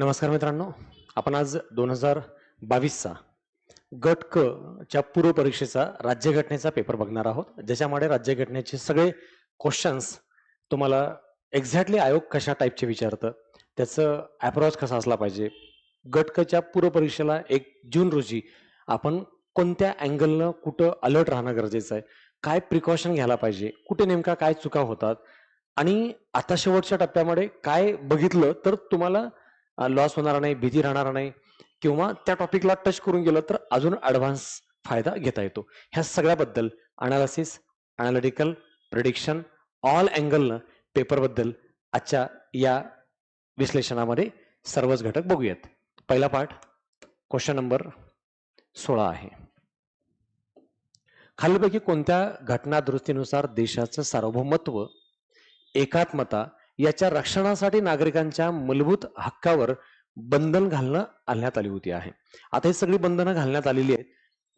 नमस्कार मित्रांनो आपण आज दोन हजार बावीसचा गट क च्या पूर्व परीक्षेचा राज्यघटनेचा पेपर बघणार आहोत. ज्याच्यामध्ये राज्यघटनेचे सगळे क्वेश्चन्स तुम्हाला एक्झॅक्टली आयोग कशा टाईपचे विचारतं त्याचं अप्रोच कसा असला पाहिजे. गट क च्या पूर्व परीक्षेला एक जून रोजी आपण कोणत्या अँगलनं कुठं अलर्ट राहणं गरजेचं आहे काय प्रिकॉशन घ्यायला पाहिजे कुठे नेमका काय चुका होतात आणि आता शेवटच्या टप्प्यामध्ये काय बघितलं तर तुम्हाला लॉस होणार नाही भीती राहणार नाही किंवा त्या टॉपिकला टच करून गेलं तर अजून ॲडव्हान्स फायदा घेता येतो. ह्या सगळ्याबद्दल अनालिसिस अनालिटिकल प्रिडिक्शन ऑल अँगलनं पेपरबद्दल आजच्या या विश्लेषणामध्ये सर्वच घटक बघूयात. पहिला पाठ क्वेश्चन नंबर सोळा आहे. खालीलपैकी कोणत्या घटना दुरुस्तीनुसार देशाचं सार्वभौमत्व एकात्मता याच्या रक्षणासाठी नागरिकांच्या मूलभूत हक्कावर बंधन घालणं आणण्यात आली होती आहे. आता ही सगळी बंधनं घालण्यात आलेली आहेत.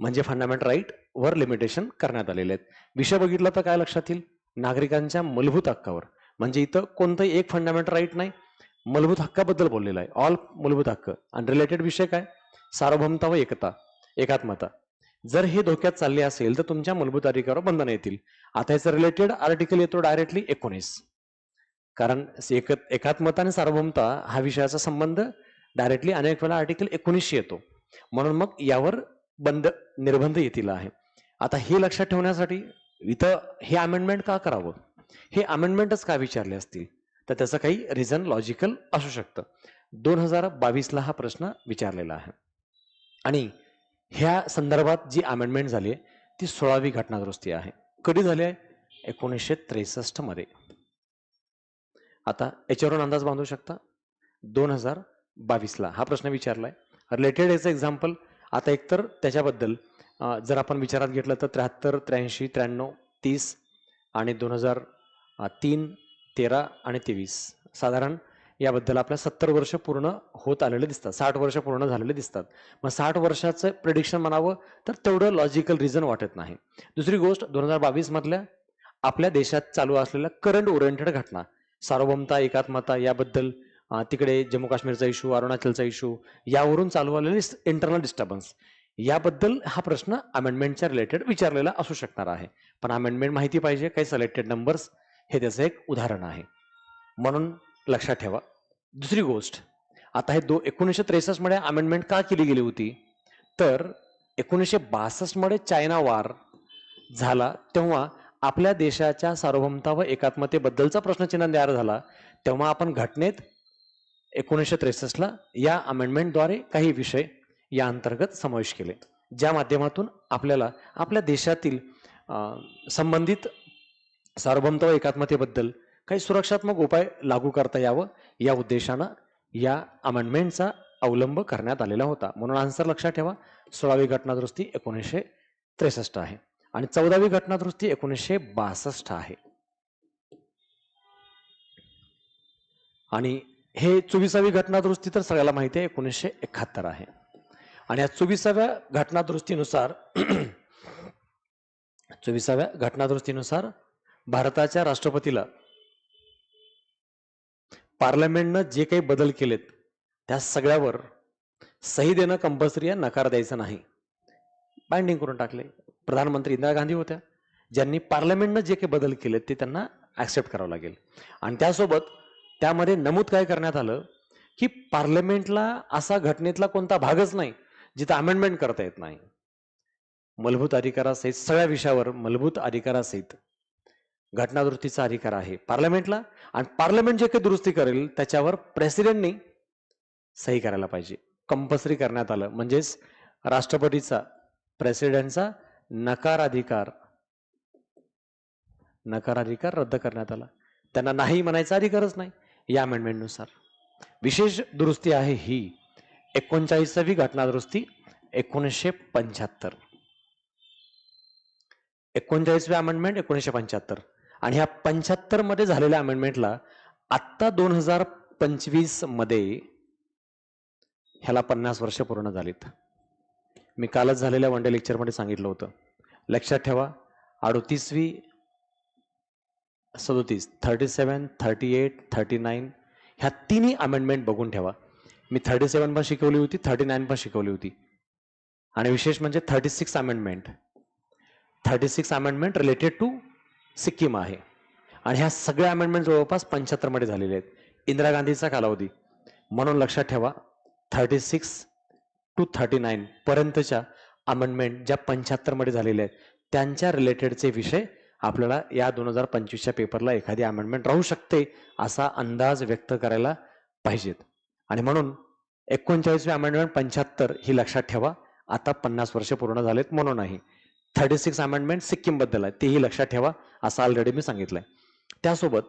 म्हणजे फंडामेंटल राईट वर लिमिटेशन करण्यात आलेले आहेत. विषय बघितला तर काय लक्षात येईल? नागरिकांच्या मूलभूत हक्कावर. म्हणजे इथं कोणतंही एक फंडामेंटल राईट नाही. मूलभूत हक्काबद्दल बोललेलं आहे. ऑल मूलभूत हक्क. आणि रिलेटेड विषय काय? सार्वभौमता व एकता. एकात्मता. जर हे धोक्यात चालले असेल तर तुमच्या मूलभूत अधिकारावर बंधन येतील. आता याचं रिलेटेड आर्टिकल येतो डायरेक्टली एकोणीस. कारण एक एकात्मता आणि सार्वभौमता हा विषयाचा संबंध डायरेक्टली अनेक वेळा आर्टिकल एकोणीसशे येतो. म्हणून मग यावर बंद निर्बंध येतील आहे. आता हे लक्षात ठेवण्यासाठी इथं हे अमेंडमेंट का करावं? हे अमेंडमेंटच का विचारले असतील? तर त्याचं काही रिझन लॉजिकल असू शकतं. दोन हजार बावीसला हा प्रश्न विचारलेला आहे. आणि ह्या संदर्भात जी अमेंडमेंट झाली आहे ती सोळावी घटनादुरुस्ती आहे. कधी झाली आहे? एकोणीसशे त्रेसष्टमध्ये. आता याच्यावरून अंदाज बांधू शकता? दोन हजार बावीसला हा प्रश्न विचारलाय. रिलेटेड याचं एक्झाम्पल आता एकतर त्याच्याबद्दल जर आपण विचारात घेतलं तर त्र्याहत्तर त्र्याऐंशी त्र्याण्णव तीस आणि दोन हजार तीन तेरा आणि तेवीस. साधारण याबद्दल आपल्या सत्तर वर्ष पूर्ण होत आलेले दिसतात. साठ वर्ष पूर्ण झालेले दिसतात. मग साठ वर्षाचं प्रिडिक्शन म्हणावं तर तेवढं लॉजिकल रिझन वाटत नाही. दुसरी गोष्ट दोन हजार बावीसमधल्या आपल्या देशात चालू असलेल्या करंट ओरिएंटेड घटना. सार्वभौमता एकात्मता याबद्दल तिकडे जम्मू काश्मीरचा इशू अरुणाचलचा इशू यावरून चालू आलेले इंटरनल डिस्टर्बन्स याबद्दल हा प्रश्न अमेंडमेंटच्या रिलेटेड विचारलेला असू शकणार आहे. पण अमेंडमेंट माहिती पाहिजे काही सिलेक्टेड नंबर्स हे त्याचं एक उदाहरण आहे. म्हणून लक्षात ठेवा. दुसरी गोष्ट आता हे दो एकोणीसशे त्रेसष्टमध्ये अमेंडमेंट का केली गेली होती? तर एकोणीसशे बासष्टमध्ये चायना वार झाला तेव्हा आपल्या देशाच्या सार्वभौमता व एकात्मतेबद्दलचा प्रश्नचिन्ह तयार झाला तेव्हा आपण घटनेत एकोणीसशे त्रेसष्टला या अमेंडमेंटद्वारे काही विषय या अंतर्गत समावेश केले. ज्या माध्यमातून आपल्याला आपल्या देशातील संबंधित सार्वभौमता व एकात्मतेबद्दल काही सुरक्षात्मक उपाय लागू करता यावं या उद्देशानं या अमेंडमेंटचा अवलंब करण्यात आलेला होता. म्हणून आन्सर लक्षात ठेवा. सोळावी घटना दुरुस्ती एकोणीसशे त्रेसष्ट आहे. आणि चौदावी घटनादुरुस्ती एकोणीसशे बासष्ट आहे. आणि हे चोवीसावी घटना दुरुस्ती तर सगळ्याला माहिती आहे एकोणीसशे एकाहत्तर आहे. आणि या चोवीसाव्या घटना दुरुस्तीनुसार चोवीसाव्या घटनादुरुस्तीनुसार भारताच्या राष्ट्रपतीला पार्लमेंटनं जे काही बदल केलेत त्या सगळ्यावर सही देणं कंपल्सरी आहे नकार द्यायचा नाही. बाइंडिंग करून टाकले. प्रधानमंत्री इंदिरा गांधी होत्या ज्यांनी पार्लमेंटनं जे काही बदल केलेत ते त्यांना ऍक्सेप्ट करावं लागेल. आणि त्यासोबत त्यामध्ये नमूद काय करण्यात आलं की पार्लमेंटला असा घटनेतला कोणता भागच नाही जिथं अमेंडमेंट करता येत नाही. मूलभूत अधिकारासहित सगळ्या विषयावर मूलभूत अधिकारासहित घटनादुरुस्तीचा अधिकार आहे पार्लमेंटला आणि पार्लमेंट जे काही दुरुस्ती करेल त्याच्यावर प्रेसिडेंटनी सही करायला पाहिजे. कंपल्सरी करण्यात आलं म्हणजेच राष्ट्रपतीचा प्रेसिडेंटचा नकार अधिकार नकार अधिकार रद्द करण्यात आला. त्यांना नाही म्हणायचा अधिकारच नाही. या अमेंडमेंटनुसार विशेष दुरुस्ती आहे ही. एकोणचाळीसावी घटना दुरुस्ती एकोणीसशे पंच्याहत्तर. एकोणचाळीसवी अमेंडमेंट एकोणीसशे पंच्याहत्तर. आणि ह्या पंच्याहत्तरमध्ये झालेल्या अमेंडमेंटला आत्ता दोन हजार पंचवीसमध्ये ह्याला पन्नास वर्ष पूर्ण झालीत. मी कालच झालेल्या वन डे लेक्चरमध्ये सांगितलं होतं. लक्षात ठेवा. अडतीसवी सदोतीस thirty seven thirty eight thirty nine ह्या तिन्ही अमेंडमेंट बघून ठेवा. मी थर्टी सेवन पण शिकवली होती थर्टी नाईन पण शिकवली होती. आणि विशेष म्हणजे thirty six amendment thirty six amendment related to Sikkim आहे. आणि ह्या सगळ्या अमेंडमेंट जवळपास पंच्याहत्तरमध्ये झालेले आहेत. इंदिरा गांधीचा कालावधी. म्हणून लक्षात ठेवा thirty six to thirty nine पर्यंतच्या अमेंडमेंट ज्या पंच्याहत्तरमध्ये झालेल्या आहेत त्यांच्या रिलेटेडचे विषय आपल्याला या दोन हजार पंचवीसच्या पेपरला एखादी अमेंडमेंट राहू शकते असा अंदाज व्यक्त करायला पाहिजेत. आणि म्हणून एकोणचाळीसवी अमेंडमेंट पंच्याहत्तर ही लक्षात ठेवा. आता पन्नास वर्ष पूर्ण झालेत म्हणून नाही. थर्टी सिक्स अमेंडमेंट सिक्कीमबद्दल आहे तेही लक्षात ठेवा असं ऑलरेडी मी सांगितलंय. त्यासोबत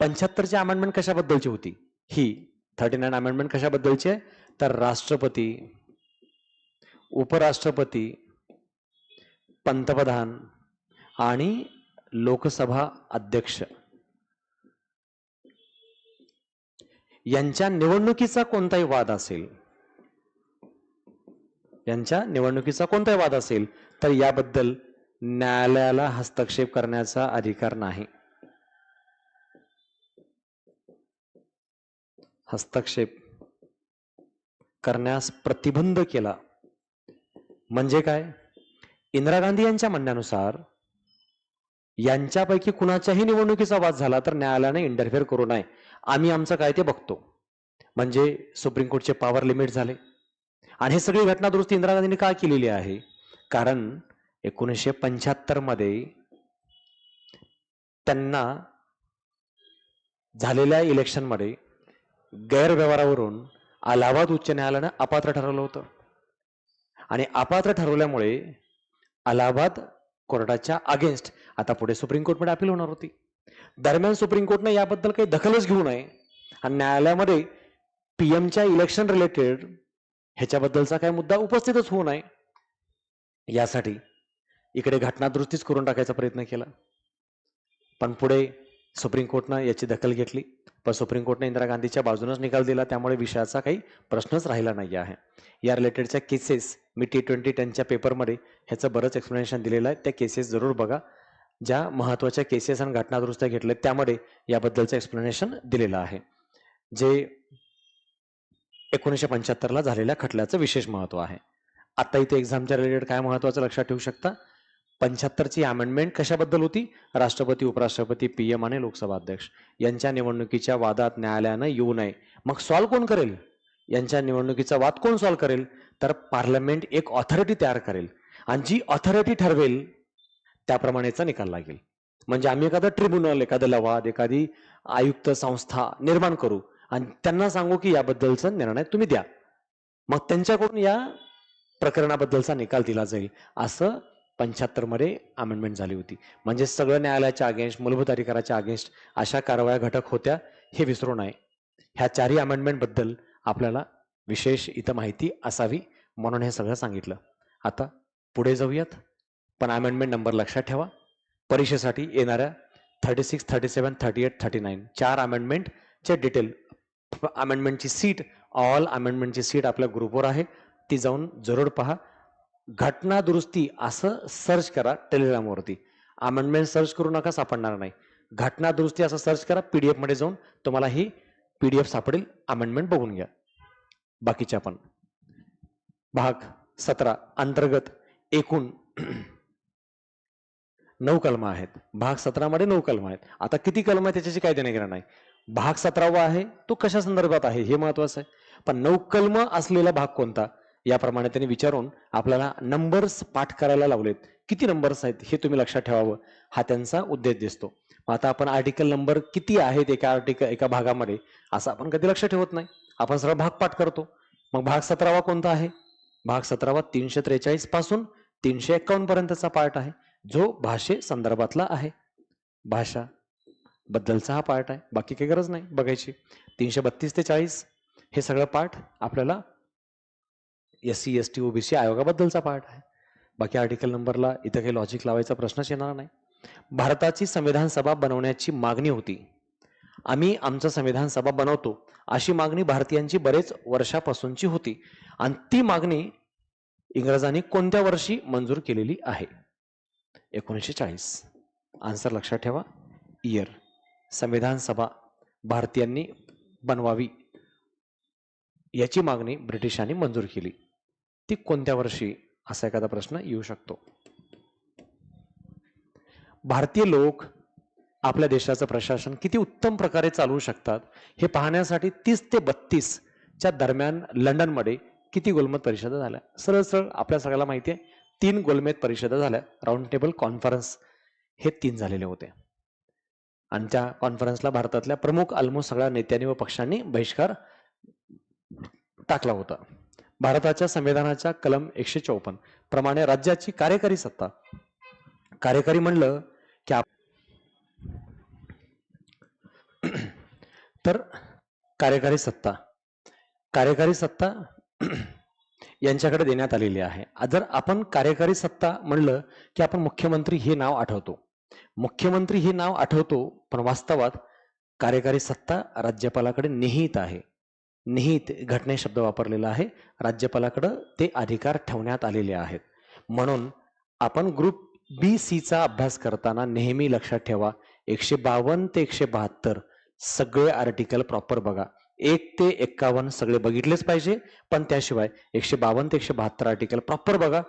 पंच्याहत्तरची अमेंडमेंट कशाबद्दलची होती? ही थर्टी नाईन अमेंडमेंट कशाबद्दलची आहे? तर राष्ट्रपती उपराष्ट्रपती पंतप्रधान आणि लोकसभा अध्यक्ष. यांच्या निवडणुकीचा कोणताही वाद असेल यांच्या निवडणुकीचा कोणताही वाद असेल तर याबद्दल न्यायालयाला हस्तक्षेप करण्याचा अधिकार नाही. हस्तक्षेप करण्यास प्रतिबंध केला. म्हणजे काय? इंदिरा गांधी यांच्या म्हणण्यानुसार यांच्यापैकी कुणाच्याही निवडणुकीचा वाद झाला तर न्यायालयाने इंटरफेअर करू नये. आम्ही आमचं काय ते बघतो. म्हणजे सुप्रीम कोर्टचे पॉवर लिमिट झाले. आणि हे सगळी घटना दुरुस्ती इंदिरा गांधींनी का केलेली आहे? कारण एकोणीसशे पंच्याहत्तरमध्ये त्यांना झालेल्या इलेक्शनमध्ये गैरव्यवहारावरून अलाहाबाद उच्च न्यायालयानं अपात्र ठरवलं होतं. आणि अपात्र ठरवल्यामुळे अलाहाबाद कोर्टाच्या अगेन्स्ट आता पुढे सुप्रीम कोर्टमध्ये अपील होणार होती. दरम्यान सुप्रीम कोर्टने याबद्दल काही दखलच घेऊ नये आणि न्यायालयामध्ये पीएमच्या इलेक्शन रिलेटेड ह्याच्याबद्दलचा काही मुद्दा उपस्थितच होऊ नये. यासाठी इकडे घटनादुरुस्तीच करून टाकायचा प्रयत्न केला. पण पुढे सुप्रीम कोर्टनं याची दखल घेतली. पण सुप्रीम कोर्टने इंदिरा गांधीच्या बाजूनच निकाल दिला. त्यामुळे विषयाचा काही प्रश्नच राहिला नाही आहे. या रिलेटेडच्या केसेस मी टी ट्वेंटी टेनच्या पेपरमध्ये ह्याचं बरंच एक्सप्लेनेशन दिलेलं आहे. त्या केसेस जरूर बघा. ज्या महत्त्वाच्या केसेस आणि घटनादुरुस्त्या घेतल्या त्यामध्ये याबद्दलचं एक्सप्लेनेशन दिलेलं आहे. जे एकोणीसशे पंच्याहत्तरला झालेल्या खटल्याचं विशेष महत्त्व आहे. आता इथे एक्झामच्या रिलेटेड काय महत्त्वाचं लक्षात ठेवू शकता? पंच्याहत्तरची अमेंडमेंट कशाबद्दल होती? राष्ट्रपती उपराष्ट्रपती पीएम आणि लोकसभा अध्यक्ष. यांच्या निवडणुकीच्या वादात न्यायालयानं येऊ नये. मग सॉल्व्ह कोण करेल? यांच्या निवडणुकीचा वाद कोण सॉल्व्ह करेल? तर पार्लमेंट एक ऑथॉरिटी तयार करेल. आणि जी ऑथॉरिटी ठरवेल त्याप्रमाणेचा निकाल लागेल. म्हणजे आम्ही एखादं ट्रिब्युनल एखादं लवाद एखादी आयुक्त संस्था निर्माण करू आणि त्यांना सांगू की याबद्दलचा निर्णय तुम्ही द्या. मग त्यांच्याकडून या प्रकरणाबद्दलचा निकाल दिला जाईल असं पंच्याहत्तरमध्ये अमेंडमेंट झाली होती. म्हणजे सगळं न्यायालयाच्या अगेन्स्ट मूलभूत अधिकाराच्या अगेन्स्ट अशा कारवाया घटक होत्या हे विसरू नये. ह्या चारही अमेंडमेंटबद्दल आपल्याला विशेष इथं माहिती असावी म्हणून हे सगळं सांगितलं. आता पुढे जाऊयात. पण अमेंडमेंट नंबर लक्षात ठेवा. परीक्षेसाठी येणाऱ्या thirty six thirty seven thirty eight thirty nine चार अमेंडमेंटचे डिटेल अमेंडमेंटची सीट ऑल अमेंडमेंटची सीट आपल्या ग्रुपवर आहे. ती जाऊन जरूर पहा. घटना दुरुस्ती असं सर्च करा टेलिग्रामवरती. अमेंडमेंट सर्च करू नका सापडणार नाही. घटना दुरुस्ती असं सर्च करा पी डी एफमध्ये जाऊन तुम्हाला ही पी डी एफ सापडेल. अमेंडमेंट बघून घ्या. बाकीच्या पण. भाग सतरा अंतर्गत एकूण नऊ कलम आहेत. भाग सतरामध्ये नऊ कलम आहेत. आता किती कलम आहे त्याच्याशी काय देणे नाही. भाग सतरावा आहे तो कशा संदर्भात आहे हे महत्वाचं आहे. पण नऊ कलम असलेला भाग कोणता? याप्रमाणे त्यांनी विचारून आपल्याला नंबर्स पाठ करायला लावलेत. किती नंबर्स आहेत हे तुम्ही लक्षात ठेवावं हा त्यांचा उद्देश दिसतो. मग आता आपण आर्टिकल नंबर किती आहेत एका आर्टिकल एका भागामध्ये असं आपण कधी लक्ष ठेवत नाही. आपण सरळ भाग पाठ करतो. मग भाग सतरावा कोणता आहे? भाग सतरावा तीनशे त्रेचाळीसपासून तीनशे एक्कावन्न पर्यंतचा पार्ट आहे. जो भाषे संदर्भातला आहे. भाषा बद्दलचा हा पार्ट आहे. बाकी काही गरज नाही बघायची. तीनशे बत्तीस ते चाळीस हे सगळं पाठ आपल्याला S C S T OBC आयोगाबद्दलचा part आहे. बाकी आर्टिकल नंबरला इथं काही लॉजिक लावायचा प्रश्नच येणार नाही. भारताची संविधान सभा बनवण्याची मागणी होती. आम्ही आमचं संविधान सभा बनवतो अशी मागणी भारतीयांची बरेच वर्षापासूनची होती. आणि ती मागणी इंग्रजांनी कोणत्या वर्षी मंजूर केलेली आहे? एकोणीसशे चाळीस. आन्सर लक्षात ठेवा. इयर संविधान सभा भारतीयांनी बनवावी. याची मागणी ब्रिटिशांनी मंजूर केली. ती कोणत्या वर्षी? असा एखादा प्रश्न येऊ शकतो. भारतीय लोक आपल्या देशाचं प्रशासन किती उत्तम प्रकारे चालवू शकतात हे पाहण्यासाठी तीस ते बत्तीस च्या दरम्यान लंडनमध्ये किती गोलमत परिषदा झाल्या? सरळ सरळ आपल्या सगळ्याला माहिती आहे तीन गोलमेत परिषदा झाल्या. राऊंड टेबल कॉन्फरन्स हे तीन झालेले होते. आणि त्या कॉन्फरन्सला भारतातल्या प्रमुख ऑलमोस्ट सगळ्या नेत्यांनी व पक्षांनी बहिष्कार टाकला होता. भारताच्या संविधानाच्या कलम एकशे चौपन्न प्रमाणे राज्याची कार्यकारी सत्ता कार्यकारी म्हणलं की आप- तर कार्यकारी सत्ता. कार्यकारी सत्ता यांच्याकडे देण्यात आलेली आहे. जर आपण कार्यकारी सत्ता म्हणलं की आपण मुख्यमंत्री हे नाव आठवतो. मुख्यमंत्री हे नाव आठवतो पण वास्तवात कार्यकारी सत्ता राज्यपालाकडे निहित आहे. निहित घटने शब्द वापरलेला आहे. राज्यपालाकडं ते अधिकार ठेवण्यात आलेले आहेत. म्हणून आपण ग्रुप बी सीचा अभ्यास करताना नेहमी लक्षात ठेवा. एकशे बावन्न ते एकशे बहात्तर सगळे आर्टिकल प्रॉपर बघा. एक ते एक्कावन्न सगळे बघितलेच पाहिजे पण त्याशिवाय एकशे बावन्न ते एकशे बहात्तर आर्टिकल प्रॉपर बघा.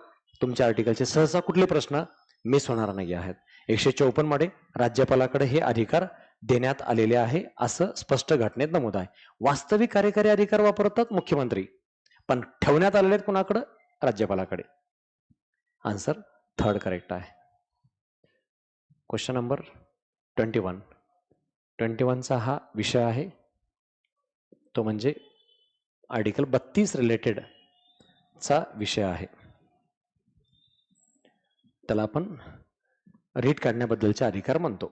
तुमच्या आर्टिकलचे सहसा कुठले प्रश्न मिस होणार नाही आहेत. एकशे चौपन्नमध्ये राज्यपालाकडे हे अधिकार देण्यात आलेले आहे असं स्पष्ट घटनेत नमूद आहे. वास्तविक कार्यकारी अधिकार वापरतात मुख्यमंत्री पण ठेवण्यात आलेले आहेत कोणाकडे? राज्यपालाकडे. आन्सर थर्ड करेक्ट आहे. Question number twenty one twenty वनचा हा विषय आहे. तो म्हणजे आर्टिकल बत्तीस रिलेटेडचा विषय आहे. त्याला आपण रीट काढण्याबद्दलचे अधिकार म्हणतो.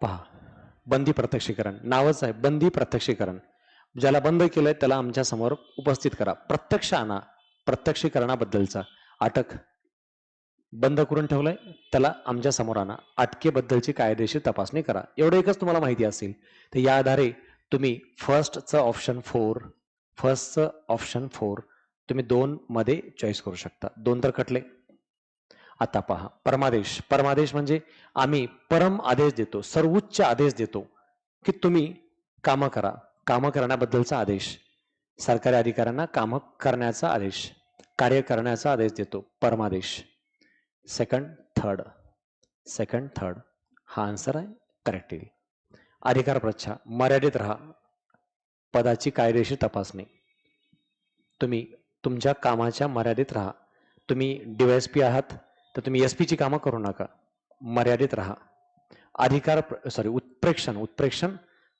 पहा बंदी प्रत्यक्षीकरण. नावच आहे बंदी प्रत्यक्षीकरण. ज्याला बंद केलंय त्याला आमच्यासमोर उपस्थित करा. प्रत्यक्ष आणा. प्रत्यक्षीकरणाबद्दलचा अटक बंद करून ठेवलंय. त्याला आमच्यासमोर आणा अटकेबद्दलची कायदेशीर तपासणी करा. एवढं एकच तुम्हाला माहिती असेल तर या आधारे तुम्ही फर्स्टचं ऑप्शन फोर फर्स्टचं ऑप्शन फोर तुम्ही दोन मध्ये चॉईस करू शकता. दोन तर कटले. आता पहा परमादेश. परमादेश म्हणजे आम्ही परम आदेश देतो सर्वोच्च आदेश देतो की तुम्ही कामं करा. कामं करण्याबद्दलचा आदेश. सरकारी अधिकाऱ्यांना कामं करण्याचा आदेश कार्य करण्याचा आदेश देतो परमादेश. सेकंड थर्ड सेकंड थर्ड हा आन्सर आहे करेक्ट येईल अधिकार प्रच्छा मर्यादित राहा. पदाची कायदेशीर तपासणी. तुम्ही तुमच्या कामाच्या मर्यादित राहा. तुम्ही डीवायएसपी आहात तर तुम्ही एस पीची कामं करू नका. मर्यादित राहा. अधिकार सॉरी उत्प्रेक्षण उत्प्रेक्षण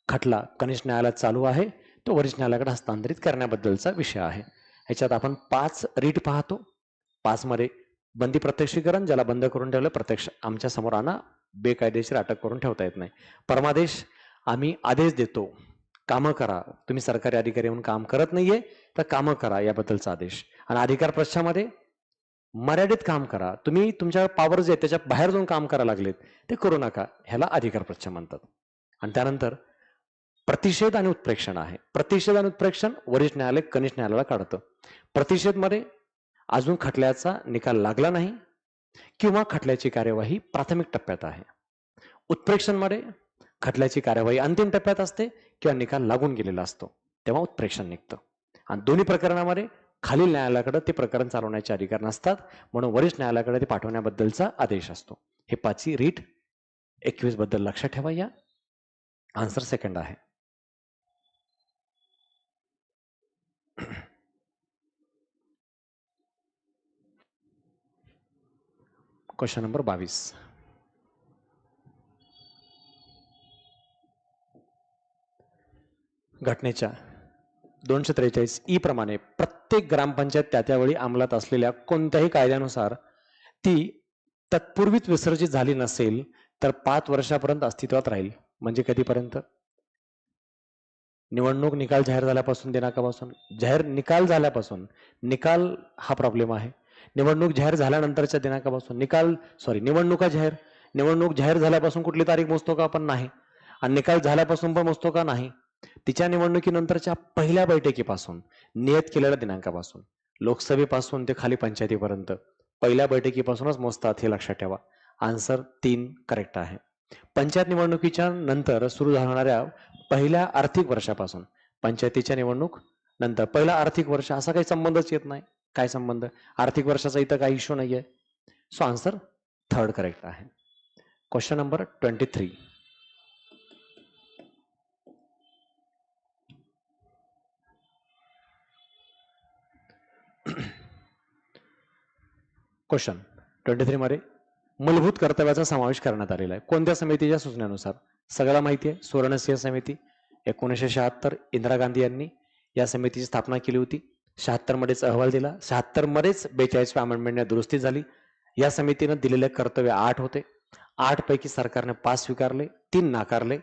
खटला कनिष्ठ न्यायालयात चालू आहे. तो वरिष्ठ हस्तांतरित करण्याबद्दलचा विषय आहे. ह्याच्यात आपण पाच रीट पाहतो. पाचमध्ये बंदी प्रत्यक्षीकरण ज्याला बंद करून ठेवलं प्रत्यक्ष आमच्यासमोर आणा बेकायदेशीर अटक करून ठेवता येत नाही. परमादेश आम्ही आदेश देतो कामं करा. तुम्ही सरकारी अधिकारी म्हणून काम करत नाहीये तर कामं करा याबद्दलचा आदेश. आणि अधिकार प्रश्नामध्ये मर्यादित काम करा. तुम्ही तुमच्या पॉवर जे आहेत त्याच्या बाहेर जाऊन काम करायला लागलेत ते करू नका. ह्याला अधिकार प्रश्न म्हणतात. आणि त्यानंतर प्रतिषेध आणि उत्प्रेक्षण आहे. प्रतिषेध आणि उत्प्रेक्षण वरिष्ठ न्यायालय कनिष्ठ न्यायालयाला काढतं. प्रतिषेधमध्ये अजून खटल्याचा निकाल लागला नाही किंवा खटल्याची कार्यवाही प्राथमिक टप्प्यात आहे. उत्प्रेक्षणमध्ये खटल्याची कार्यवाही अंतिम टप्प्यात असते किंवा निकाल लागून गेलेला असतो. तेव्हा उत्प्रेक्षण निघतं. आणि दोन्ही प्रकरणामध्ये खालील न्यायालयाकडे ते प्रकरण चालवण्याचे अधिकार नसतात म्हणून वरिष्ठ न्यायालयाकडे ते पाठवण्याबद्दलचा आदेश असतो. हे पाचही रीट एकवीसबद्दल लक्षात ठेवा या. आन्सर सेकंड आहे. क्वेश्चन नंबर बावीस. घटनेच्या दोनशे त्रेचाळीस ई प्रमाणे प्रत्येक ग्रामपंचायत त्या त्यावेळी अंमलात असलेल्या कोणत्याही कायद्यानुसार ती तत्पूर्वीच विसर्जित झाली नसेल तर पाच वर्षापर्यंत अस्तित्वात राहील. म्हणजे कधीपर्यंत? निवडणूक निकाल जाहीर झाल्यापासून दिनांकापासून. जाहीर निकाल झाल्यापासून. निकाल हा प्रॉब्लेम आहे. निवडणूक जाहीर झाल्यानंतरच्या दिनांकापासून. निकाल सॉरी निवडणुका जाहीर. निवडणूक जाहीर झाल्यापासून कुठली तारीख मोजतो का आपण? नाही. आणि निकाल झाल्यापासून पण मोजतो का? नाही. तिच्या निवडणुकीनंतरच्या पहिल्या बैठकीपासून नियत केलेल्या दिनांकापासून लोकसभेपासून ते खाली पंचायतीपर्यंत पहिल्या बैठकीपासूनच मोजतात हे लक्षात ठेवा. आन्सर तीन करेक्ट आहे. पंचायत निवडणुकीच्या नंतर सुरू होणाऱ्या पहिल्या आर्थिक वर्षापासून पंचायतीच्या निवडणूक नंतर पहिला आर्थिक वर्ष असा काही संबंधच येत नाही. काय संबंध? आर्थिक वर्षाचा इथं काही इश्यू नाहीये. सो आन्सर थर्ड करेक्ट आहे. Question number twenty three question twenty three मध्ये मूलभूत कर्तव्याचा समावेश करण्यात आलेला आहे. कोणत्या समितीच्या सूचनेनुसार? सगळ्याला माहिती आहे सुवर्णसिंह समिती एकोणीसशे शहात्तर इंदिरा गांधी यांनी या समितीची स्थापना केली होती. शहात्तर मध्येच अहवाल दिला. शहात्तर मध्येच बेचाळीसव्या अमेंडमेंटने दुरुस्ती झाली. या समितीनं दिलेले कर्तव्य आठ होते. आठ पैकी सरकारने पाच स्वीकारले तीन नाकारले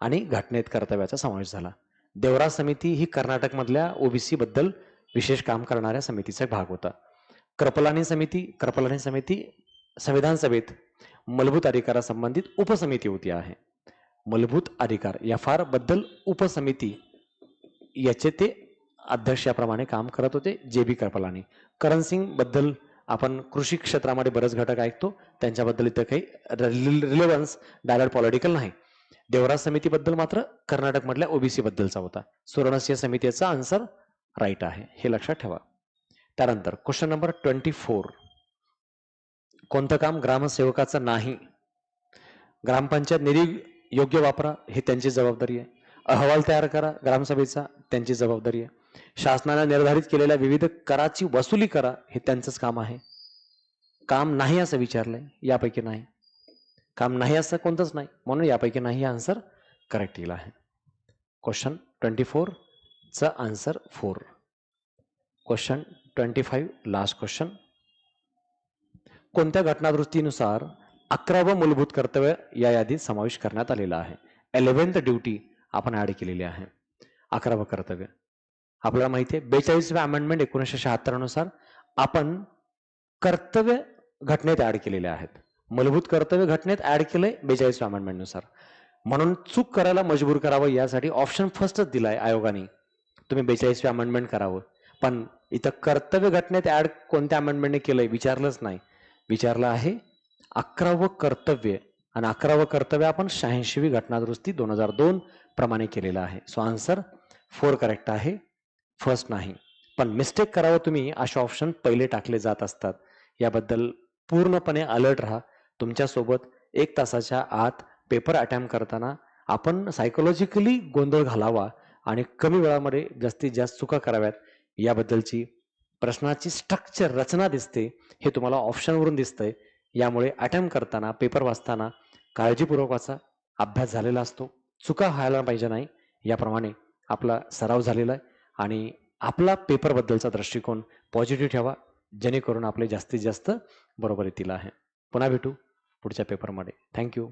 आणि घटनेत कर्तव्याचा समावेश झाला. देवरा समिती ही कर्नाटकमधल्या ओबीसी बद्दल विशेष काम करणाऱ्या समितीचा भाग होता. कृपलानी समिती कृपलानी समिती संविधान सभेत मूलभूत अधिकारासंबंधित उपसमिती होती आहे. मूलभूत अधिकार या आरबद्दल उपसमिती याचे ते अध्यक्ष याप्रमाणे काम करत होते जे बी कृपलानी करण सिंगबद्दल आपण कृषी क्षेत्रामध्ये बरेच घटक ऐकतो त्यांच्याबद्दल इथं काही रिलेव्हन्स डायरेक्ट पॉलिटिकल नाही. देवराज समितीबद्दल मात्र कर्नाटकमधल्या ओबीसी बद्दलचा होता. सुवर्णसिंह समितीचा आन्सर राईट आहे. हे लक्षात ठेवा. त्यानंतर क्वेश्चन नंबर ट्वेंटी फोर कोणतं काम ग्रामसेवकाचं नाही? ग्रामपंचायत निधी योग्य वापरा हे त्यांची जबाबदारी आहे. अहवाल तयार करा ग्रामसभेचा त्यांची जबाबदारी आहे. शासनाने निर्धारित केलेल्या विविध कराची वसुली करा हे त्यांचंच काम आहे. काम नाही असं विचारलंय यापैकी नाही. काम नाही असं कोणतंच नाही. म्हणून यापैकी नाही आन्सर करेक्ट येईल आहे. क्वेश्चन ट्वेंटी फोरचा answer four question twenty five last question कोणत्या घटनादुरुस्तीनुसार अकरावं मूलभूत कर्तव्य या यादीत समावेश करण्यात आलेला आहे? एलेव्हन्थ ड्युटी आपण ऍड केलेली आहे. अकरावं कर्तव्य. आपल्याला माहिती आहे बेचाळीसव्या अमेंडमेंट एकोणीसशे शहात्तरनुसार आपण कर्तव्य घटनेत ऍड केलेले आहेत. मूलभूत कर्तव्य घटनेत ऍड केले बेचाळीसव्या अमेंडमेंटनुसार म्हणून चूक करायला मजबूर करावं यासाठी ऑप्शन फर्स्टच दिलाय आयोगाने. तुम्ही बेचाळीसव्या अमेंडमेंट करावं. पण इथं कर्तव्य घटनेत ऍड कोणत्या अमेंडमेंटने केलंय विचारलंच नाही. विचारलं आहे अकरावं कर्तव्य. आणि अकरावं कर्तव्य आपण शहाऐंशीवी घटनादुरुस्ती दोन हजार दोन प्रमाणे केलेलं आहे. सो आन्सर फोर करेक्ट आहे. फर्स्ट नाही. पण मिस्टेक करावं तुम्ही असे ऑप्शन पहिले टाकले जात असतात. याबद्दल पूर्णपणे अलर्ट राहा. तुमच्यासोबत एक तासाच्या आत पेपर अटॅम्प करताना आपण सायकोलॉजिकली गोंधळ घालावा आणि कमी वेळामध्ये जास्तीत जास्त चुका कराव्यात. याबद्दलची प्रश्नाची स्ट्रक्चर रचना दिसते हे तुम्हाला ऑप्शनवरून दिसतंय. यामुळे अटॅम्प करताना पेपर वाचताना काळजीपूर्वक वाचा. अभ्यास झालेला असतो. चुका व्हायला पाहिजे नाही. याप्रमाणे आपला सराव झालेला आहे. आणि आपला पेपरबद्दलचा दृष्टिकोन पॉझिटिव्ह ठेवा जेणेकरून आपले जास्तीत जास्त बरोबर येतील आहे. पुन्हा भेटू पुढच्या पेपरमध्ये थँक्यू